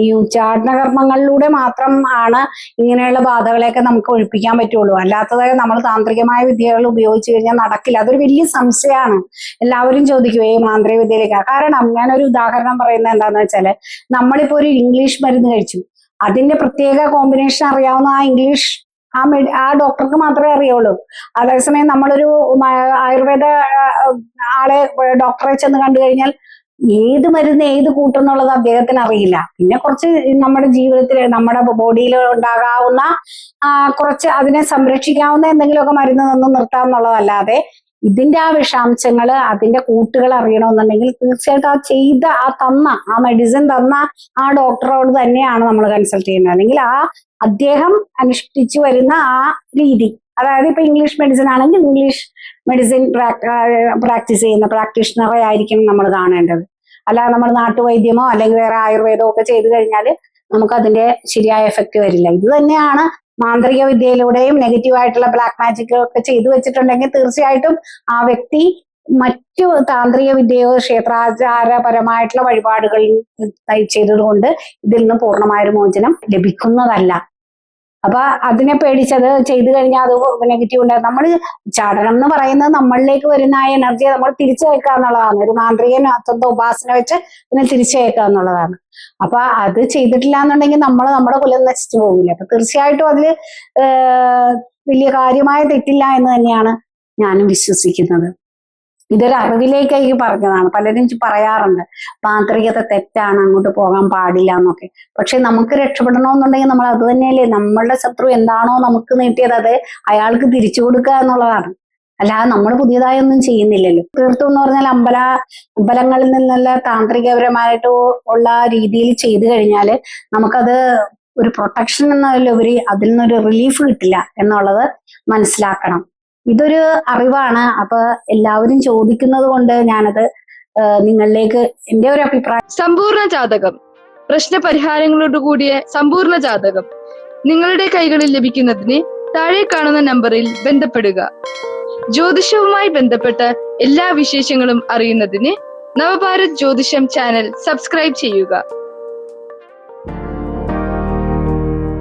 ഈ ഉച്ചാടന കർമ്മങ്ങളിലൂടെ മാത്രം ആണ് ഇങ്ങനെയുള്ള ബാധകളെയൊക്കെ നമുക്ക് ഒഴിപ്പിക്കാൻ പറ്റുള്ളൂ. അല്ലാത്തത് നമ്മൾ താന്ത്രികമായ വിദ്യകൾ ഉപയോഗിച്ച് കഴിഞ്ഞാൽ നടക്കില്ല. അതൊരു വലിയ സംശയമാണ്. എല്ലാവരും ചോദിക്കും ഈ മാന്ത്രിക വിദ്യയിലേക്ക് കാരണം ഞാനൊരു ഉദാഹരണം പറയുന്നത് എന്താണെന്ന് വെച്ചാൽ നമ്മളിപ്പോ ഒരു ഇംഗ്ലീഷ് മരുന്ന് കഴിച്ചു. അതിന്റെ പ്രത്യേക കോമ്പിനേഷൻ അറിയാവുന്ന ആ ഇംഗ്ലീഷ് ആ മെഡി ആ ഡോക്ടർക്ക് മാത്രമേ അറിയുള്ളൂ. അതേസമയം നമ്മളൊരു ആയുർവേദ ആളെ ഡോക്ടറെ ചെന്ന് കണ്ടു കഴിഞ്ഞാൽ ഏത് മരുന്ന് ഏത് കൂട്ടെന്നുള്ളത് അദ്ദേഹത്തിന് അറിയില്ല. പിന്നെ കുറച്ച് നമ്മുടെ ജീവിതത്തിൽ നമ്മുടെ ബോഡിയിൽ ഉണ്ടാകാവുന്ന കുറച്ച് അതിനെ സംരക്ഷിക്കാവുന്ന എന്തെങ്കിലുമൊക്കെ മരുന്ന് നിന്ന് നിർത്താം എന്നുള്ളതല്ലാതെ ഇതിന്റെ ആ വിഷാംശങ്ങൾ അതിന്റെ കൂട്ടുകൾ അറിയണമെന്നുണ്ടെങ്കിൽ തീർച്ചയായിട്ടും ആ ചെയ്ത ആ തന്ന ആ മെഡിസിൻ തന്ന ആ ഡോക്ടറോട് തന്നെയാണ് നമ്മൾ കൺസൾട്ട് ചെയ്യുന്നത്. അല്ലെങ്കിൽ ആ അദ്ദേഹം അനുഷ്ഠിച്ചു വരുന്ന ആ രീതി. അതായത് ഇപ്പൊ ഇംഗ്ലീഷ് മെഡിസിൻ ആണെങ്കിൽ ഇംഗ്ലീഷ് മെഡിസിൻ പ്രാക്ടീസ് ചെയ്യുന്ന പ്രാക്ടീഷണറെ ആയിരിക്കും നമ്മൾ കാണേണ്ടത്. അല്ലാതെ നമ്മൾ നാട്ടുവൈദ്യമോ അല്ലെങ്കിൽ വേറെ ആയുർവേദമോ ഒക്കെ ചെയ്തു കഴിഞ്ഞാൽ നമുക്ക് അതിന്റെ ശരിയായ എഫക്റ്റ് വരില്ല. ഇത് തന്നെയാണ് മാന്ത്രിക വിദ്യയിലൂടെയും നെഗറ്റീവായിട്ടുള്ള ബ്ലാക്ക് മാജിക് ഒക്കെ ചെയ്തു വെച്ചിട്ടുണ്ടെങ്കിൽ തീർച്ചയായിട്ടും ആ വ്യക്തി മറ്റു താന്ത്രിക വിദ്യയോ ക്ഷേത്രാചാരപരമായിട്ടുള്ള വഴിപാടുകൾ ചെയ്തതുകൊണ്ട് ഇതിൽ നിന്ന് പൂർണമായൊരു മോചനം ലഭിക്കുന്നതല്ല. അപ്പൊ അതിനെ പേടിച്ചത് ചെയ്തു കഴിഞ്ഞാൽ അത് നെഗറ്റീവ് ഉണ്ടാകും നമ്മൾ ചാടനം എന്ന് പറയുന്നത് നമ്മളിലേക്ക് വരുന്ന ആ എനർജിയെ നമ്മൾ തിരിച്ചയക്കുക എന്നുള്ളതാണ്. ഒരു മാന്ത്രിക ഉപാസന വെച്ച് ഇതിനെ തിരിച്ചയക്കുക എന്നുള്ളതാണ്. അപ്പൊ അത് ചെയ്തിട്ടില്ല എന്നുണ്ടെങ്കിൽ നമ്മൾ നമ്മുടെ കുലം നശിച്ചു പോകില്ല അപ്പൊ തീർച്ചയായിട്ടും അതിൽ വലിയ കാര്യമായ തെറ്റില്ല എന്ന് തന്നെയാണ് ഞാനും വിശ്വസിക്കുന്നത്. ഇതൊരു അറിവിലേക്കായി പറഞ്ഞതാണ്. പലരും പറയാറുണ്ട് മാന്ത്രികത തെറ്റാണ് അങ്ങോട്ട് പോകാൻ പാടില്ല എന്നൊക്കെ. പക്ഷെ നമുക്ക് രക്ഷപ്പെടണമെന്നുണ്ടെങ്കിൽ നമ്മൾ അത് തന്നെയല്ലേ നമ്മളുടെ ശത്രു എന്താണോ നമുക്ക് നീട്ടിയത് അത് അയാൾക്ക് തിരിച്ചു കൊടുക്കുക എന്നുള്ളതാണ്. അല്ലാതെ നമ്മൾ പുതിയതായി ഒന്നും ചെയ്യുന്നില്ലല്ലോ. തീർത്തും എന്ന് പറഞ്ഞാൽ അമ്പല അമ്പലങ്ങളിൽ നിന്നുള്ള താന്ത്രികപരമായിട്ട് ഉള്ള രീതിയിൽ ചെയ്തു കഴിഞ്ഞാൽ നമുക്കത് ഒരു പ്രൊട്ടക്ഷൻ എന്നതിലുപരി അതിൽ നിന്നൊരു റിലീഫ് കിട്ടില്ല എന്നുള്ളത് മനസ്സിലാക്കണം. ഇതൊരു അറിവാണ്. അപ്പൊ എല്ലാവരും ചോദിക്കുന്നത് കൊണ്ട് ഞാനത് നിങ്ങളിലേക്ക് എന്റെ ഒരു അഭിപ്രായം സമ്പൂർണ ജാതകം. പ്രശ്ന പരിഹാരങ്ങളോട് കൂടിയ സമ്പൂർണ ജാതകം. നിങ്ങളുടെ കൈകളിൽ ലഭിക്കുന്നതിന് താഴെ കാണുന്ന നമ്പറിൽ ബന്ധപ്പെടുക. ജ്യോതിഷവുമായി ബന്ധപ്പെട്ട എല്ലാ വിശേഷങ്ങളും അറിയുന്നതിന് നവഭാരത് ജ്യോതിഷം ചാനൽ സബ്സ്ക്രൈബ് ചെയ്യുക.